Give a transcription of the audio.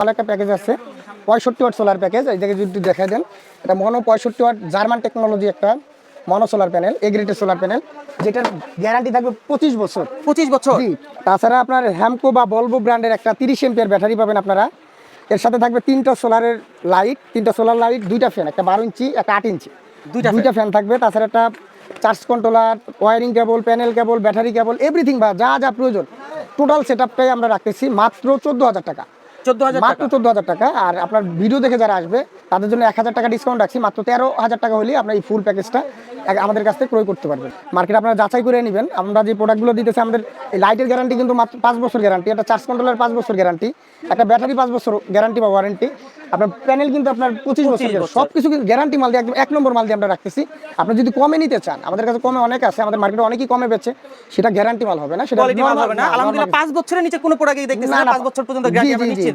ভালো একটা প্যাকেজ আছে। পঁয়ষট্টি ওয়াট সোলার প্যাকেজ এই দেখে যদি দেখা দেন। এটা মনো পঁয়ষট্টি ওয়াট জার্মান টেকনোলজি একটা mono solar panel A graded solar panel যেটার গ্যারান্টি থাকবে পঁচিশ বছর। পঁচিশ বছর? তাছাড়া আপনার হ্যামকো বা বলব ব্র্যান্ডের একটা তিরিশ এমপিয়ার ব্যাটারি পাবেন আপনারা। এর সাথে থাকবে তিনটা সোলারের লাইট তিনটা সোলার লাইট দুইটা ফ্যান একটা বারো ইঞ্চি একটা আট ইঞ্চি। দুইটা দুইটা ফ্যান থাকবে তাছাড়া একটা charge controller wiring cable panel cable battery cable everything বা যা যা প্রয়োজন। টোটাল সেট আপটাই আমরা রাখতেছি মাত্র চোদ্দ হাজার টাকা। চোদ্দ হাজার মাত্র চোদ্দ হাজার টাকা। আর আপনার ভিডিও দেখে যারা আসবে তাদের জন্য এক হাজার টাকা ডিসকাউন্ট রাখছি। মাত্র তেরো হাজার টাকা হলে আপনার এই ফুল প্যাকেজটা আমাদের কাছ থেকে ক্রয় করতে পারবেন। মার্কেট আপনারা যাচাই করে নেবেন। আমরা যে প্রোডাক্টগুলো দিতেছি আমাদের লাইটের গ্যারান্টি কিন্তু মাত্র পাঁচ বছর গ্যারান্টি একটা চার্জ কন্ট্রোলার পাঁচ বছর গ্যারান্টি একটা ব্যাটারি পাঁচ বছর গ্যারান্টি বা ওয়ারেন্টি আপনার প্যানেল কিন্তু আপনার পঁচিশ বছর। সব কিছু কিন্তু গ্যারান্টি মাল দিয়ে একদম এক নম্বর মাল দিয়ে আমরা রাখতেছি। আপনি যদি কমে নিতে চান আমাদের কাছে কমে অনেক আছে আমাদের মার্কেটে অনেকই কমে বেচে সেটা গ্যারান্টি মাল হবে না সেটা হবে না। আলহামদুলিল্লাহ পাঁচ বছরের নিচে কোনো প্রোডাক্টই দেখতেছি না, না না, পাঁচ বছর পর্যন্ত গ্যারান্টি নিচ্ছি।